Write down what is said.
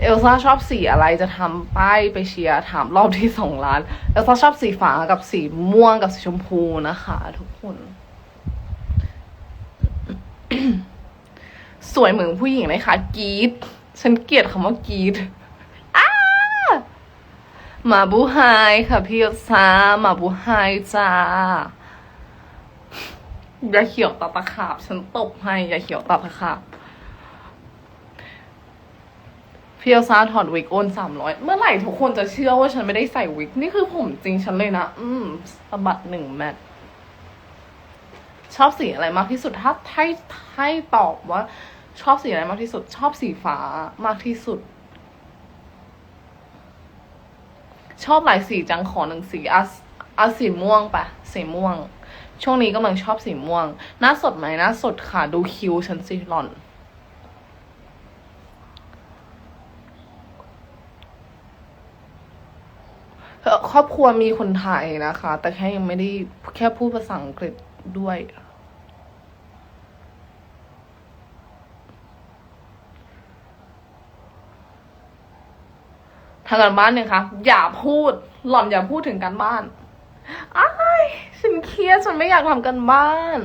เอลซ่าชอบสีอะไรจะทำป้ายไปเชียร์ถามรอบที่สองล้าน เอลซ่าชอบสีฟ้ากับสีม่วงกับสีชมพูนะคะ ทุกคน สวยเหมือนผู้หญิงเลยค่ะกรีดฉันเกลียดคำว่ากรีดมาบูไฮค่ะพี่เอลซ่ามาบูไฮจ้าอย่าเขียวตาตะขาบ ฉันตบให้อย่าเขียวตาตะขาบ พี่เอลซ่าถอดวิกโอนสามร้อยเมื่อไหร่ทุกคนจะเชื่อว่าฉันไม่ได้ใส่วิก นี่คือผมจริงฉันเลยนะ อืมสะบัดหนึ่งแมทชอบสีอะไรมากที่สุดถ้าให้ให้ตอบว่า ชอบสีอะไรมากที่สุด ชอบสีฟ้ามากที่สุด ชอบหลายสีจังขอหนึ่งสีอะอะสีม่วงปะสีม่วง ช่วงนี้กำลังชอบสีม่วง หน้าสดไหมหน้าสดค่ะ ดูคิ้วฉันสิหล่อน เอ่อ ครอบครัวมีคนไทยนะคะ แต่แค่ยังไม่ได้แค่พูดภาษาอังกฤษด้วยทางการบ้านเนี่ยคะอย่าพูดหล่อนอย่าพูดถึงการบ้านอ้ายฉันเครียดฉันไม่อยากทำกันบ้าน